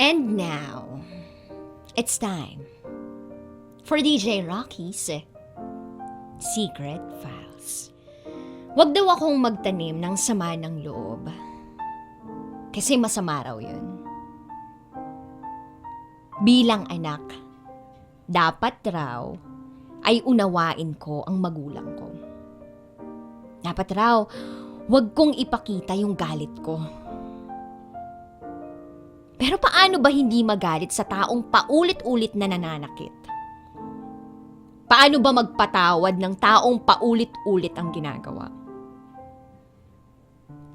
And now, it's time for DJ Rocky's Secret Files. Huwag daw akong magtanim ng sama ng loob. Kasi masama raw yun. Bilang anak, dapat raw ay unawain ko ang magulang ko. Dapat raw, huwag kong ipakita yung galit ko. Pero paano ba hindi magalit sa taong paulit-ulit na nananakit? Paano ba magpatawad ng taong paulit-ulit ang ginagawa?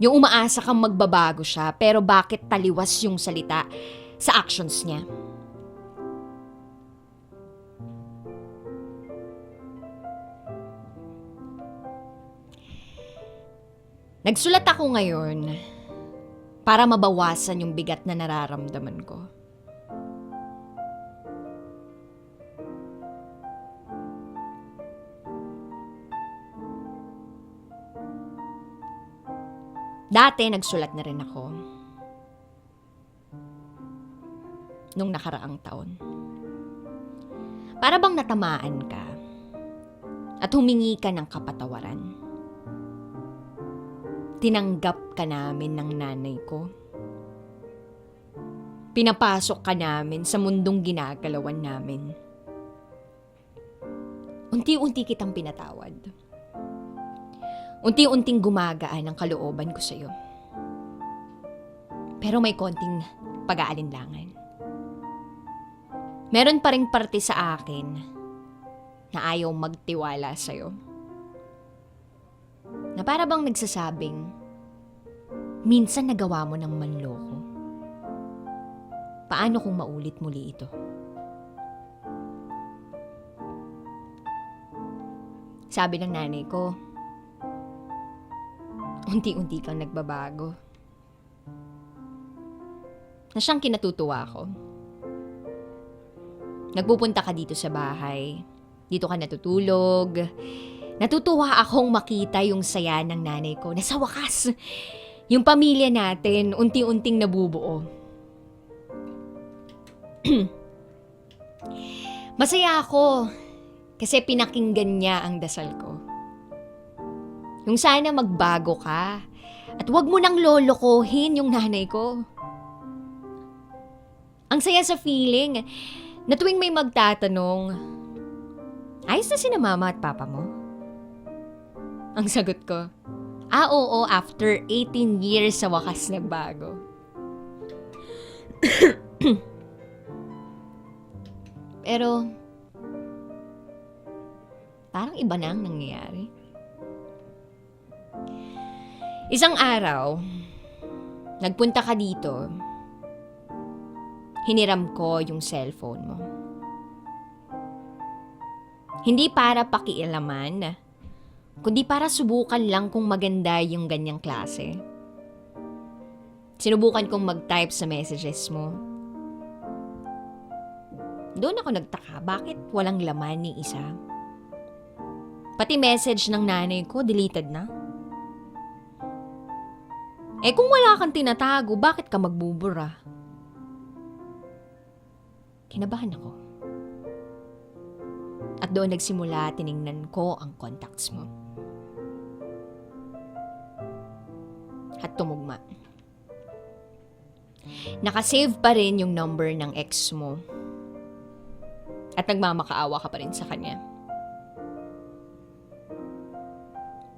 Yung umaasa kang magbabago siya, pero bakit taliwas yung salita sa actions niya? Nagsulat ako ngayon para mabawasan yung bigat na nararamdaman ko. Dati nagsulat na rin ako. Nung nakaraang taon. Para bang natamaan ka at humingi ka ng kapatawaran. Tinanggap ka namin ng nanay ko. Pinapasok ka namin sa mundong ginagalawan namin. Unti-unti kitang pinatawad. Unti-unting gumagaan ang kalooban ko sa'yo. Pero may konting pag-aalinlangan. Meron pa rin parte sa akin na ayaw magtiwala sa'yo. Na para bang nagsasabing, minsan nagawa mo ng manloko. Paano kung maulit muli ito? Sabi ng nanay ko, unti-unti kang nagbabago. Na siyang kinatutuwa ko. Nagpupunta ka dito sa bahay. Dito ka natutulog. Natutuwa akong makita yung saya ng nanay ko na sa wakas, yung pamilya natin unti-unting nabubuo. Masaya ako kasi pinakinggan niya ang dasal ko. Yung sana magbago ka at wag mo nang lolokohin yung nanay ko. Ang saya sa feeling na tuwing may magtatanong, ayos na si na mama at papa mo? Ang sagot ko, ah oo, after 18 years sa wakas nagbago. Pero, parang iba na ang nangyayari. Isang araw, nagpunta ka dito, hiniram ko yung cellphone mo. Hindi para pakialaman, kundi para subukan lang kung maganda yung ganyang klase. Sinubukan kong mag-type sa messages mo. Doon ako nagtaka, bakit walang laman ni isa? Pati message ng nanay ko, deleted na. Eh kung wala kang tinatago, bakit ka magbubura? Kinabahan ako. At doon nagsimula tiningnan ko ang contacts mo. At tumugma. Nakasave pa rin yung number ng ex mo. At nagmamakaawa ka pa rin sa kanya.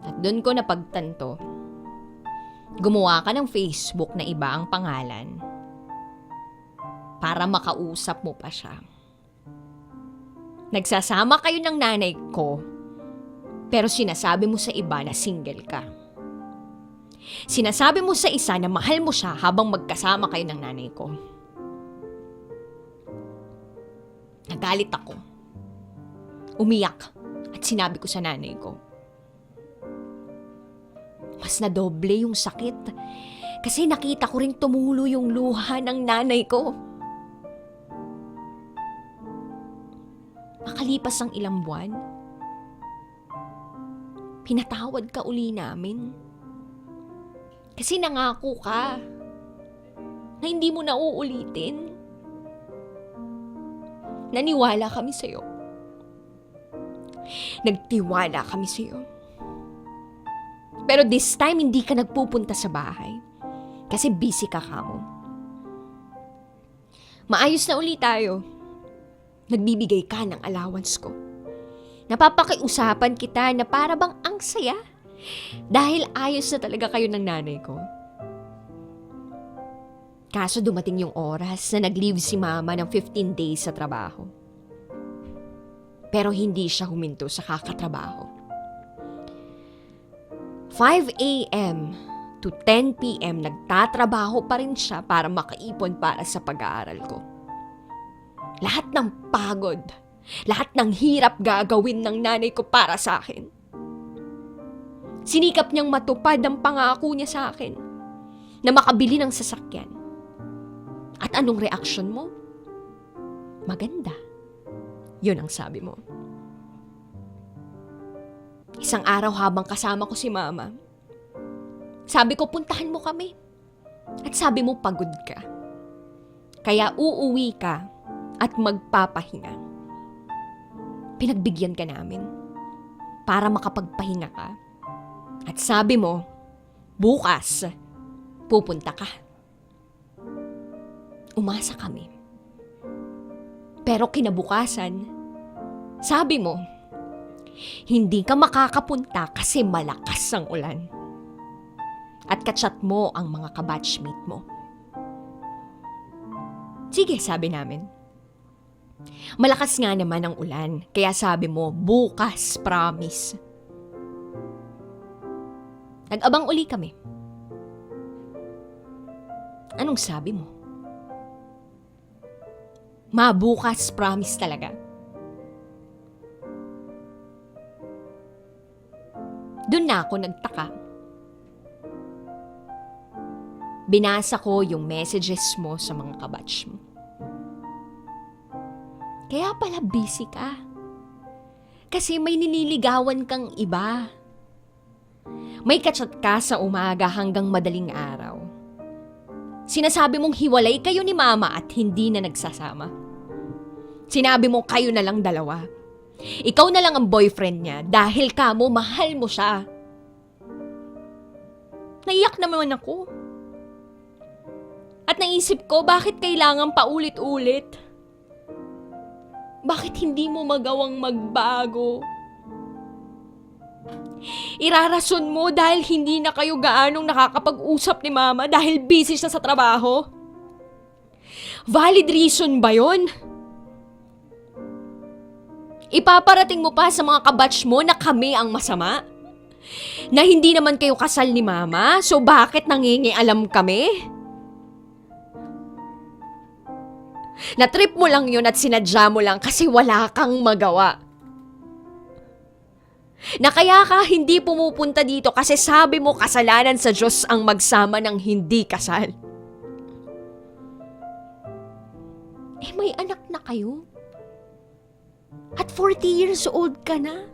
At doon ko napagtanto, gumawa ka ng Facebook na iba ang pangalan para makausap mo pa siya. Nagsasama kayo ng nanay ko, pero sinasabi mo sa iba na single ka. Sinasabi mo sa isa na mahal mo siya habang magkasama kayo ng nanay ko. Nagalit ako. Umiyak at sinabi ko sa nanay ko. Mas na doble yung sakit kasi nakita ko rin tumulo yung luha ng nanay ko. Makalipas ang ilang buwan, pinatawad ka uli namin. Kasi nangako ka na hindi mo na uulitin. naniwala kami sa'yo. Nagtiwala kami sa'yo. Pero this time, hindi ka nagpupunta sa bahay. Kasi busy ka kamo. Maayos na ulit tayo. Nagbibigay ka ng allowance ko. Napapakiusapan kita na para bang ang saya. Dahil ayos na talaga kayo ng nanay ko. Kaso dumating yung oras na nag-leave si mama ng 15 days sa trabaho. Pero hindi siya huminto sa kakatrabaho. 5 a.m. to 10 p.m. nagtatrabaho pa rin siya para makaipon para sa pag-aaral ko. Lahat ng pagod, lahat ng hirap gagawin ng nanay ko para sa akin. Sinikap niyang matupad ang pangako niya sa akin na makabili ng sasakyan. At anong reaksyon mo? Maganda. Yun ang sabi mo. Isang araw habang kasama ko si mama, sabi ko puntahan mo kami. At sabi mo pagod ka. Kaya uuwi ka at magpapahinga. Pinagbigyan ka namin para makapagpahinga ka. At sabi mo, bukas, pupunta ka. Umasa kami. Pero kinabukasan, sabi mo, hindi ka makakapunta kasi malakas ang ulan. At kachat mo ang mga kabatchmate mo. Sige, sabi namin. Malakas nga naman ang ulan, kaya sabi mo, bukas, promise. Nag-abang uli kami. Anong sabi mo? Mabukas, promise talaga. Doon na ako nagtaka. Binasa ko yung messages mo sa mga kabatch mo. Kaya pala busy ka. Kasi may niniligawan kang iba. May kachat ka sa umaga hanggang madaling araw. Sinasabi mong hiwalay kayo ni mama at hindi na nagsasama. Sinabi mo kayo na lang dalawa. Ikaw na lang ang boyfriend niya dahil ka mo mahal mo siya. Naiyak naman ako. At naisip ko bakit kailangan paulit-ulit. Bakit hindi mo magawang magbago? Irarason mo dahil hindi na kayo gaanong nakakapag-usap ni mama dahil busy siya sa trabaho? Valid reason ba yon? Ipaparating mo pa sa mga kabatch mo na kami ang masama? Na hindi naman kayo kasal ni mama, so bakit nangingialam kami? Na-trip mo lang yun at sinadya mo lang kasi wala kang magawa. Na kaya ka hindi pumupunta dito kasi sabi mo kasalanan sa Diyos ang magsama ng hindi kasal. Eh may anak na kayo. At 40 years old ka na.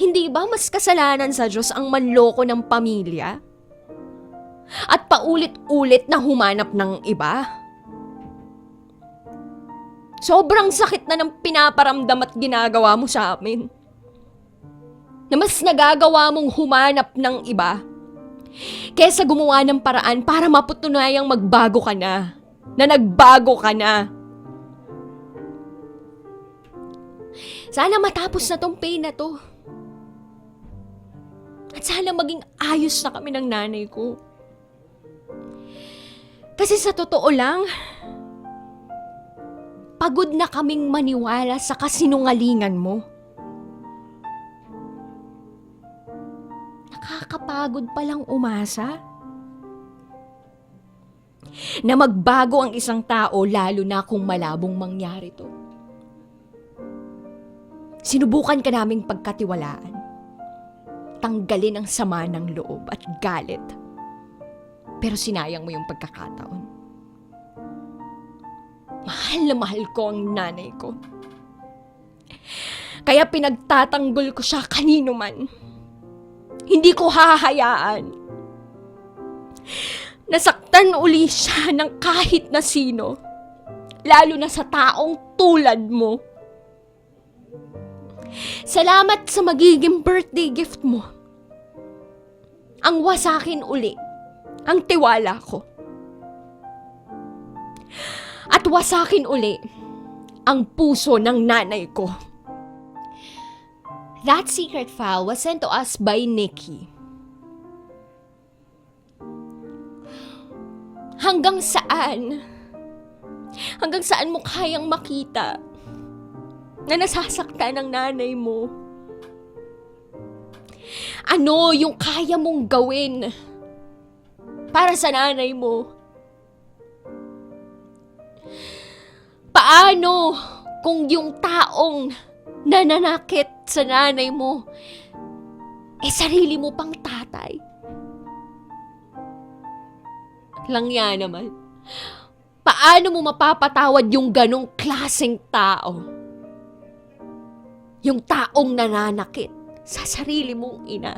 Hindi ba mas kasalanan sa Diyos ang manloko ng pamilya? At paulit-ulit na humanap ng iba? Sobrang sakit na ng pinaparamdam at ginagawa mo sa amin. Na mas nagagawa mong humanap ng iba kesa gumawa ng paraan para maputunayang magbago ka na. Na nagbago ka na. Sana matapos na tong pain na to. At sana maging ayos na kami ng nanay ko. Kasi sa totoo lang, pagod na kaming maniwala sa kasinungalingan mo. Nakakapagod palang umasa. Na magbago ang isang tao lalo na kung malabong mangyari to. Sinubukan ka naming pagkatiwalaan. Tanggalin ang sama ng loob at galit. Pero sinayang mo yung pagkakataon. Mahal na mahal ko ang nanay ko. Kaya pinagtatanggol ko siya kanino man. Hindi ko hahayaan. Nasaktan uli siya ng kahit na sino. Lalo na sa taong tulad mo. Salamat sa magiging birthday gift mo. Ang wasakin uli ang tiwala ko. At wasakin uli ang puso ng nanay ko. That secret file was sent to us by Nikki. Hanggang saan? Hanggang saan mo kayang makita na nasasaktan ng nanay mo? Ano yung kaya mong gawin para sa nanay mo? Paano kung yung taong nananakit sa nanay mo, eh sarili mo pang tatay? Langya naman. Paano mo mapapatawad yung ganong klaseng tao? Yung taong nananakit sa sarili mong ina.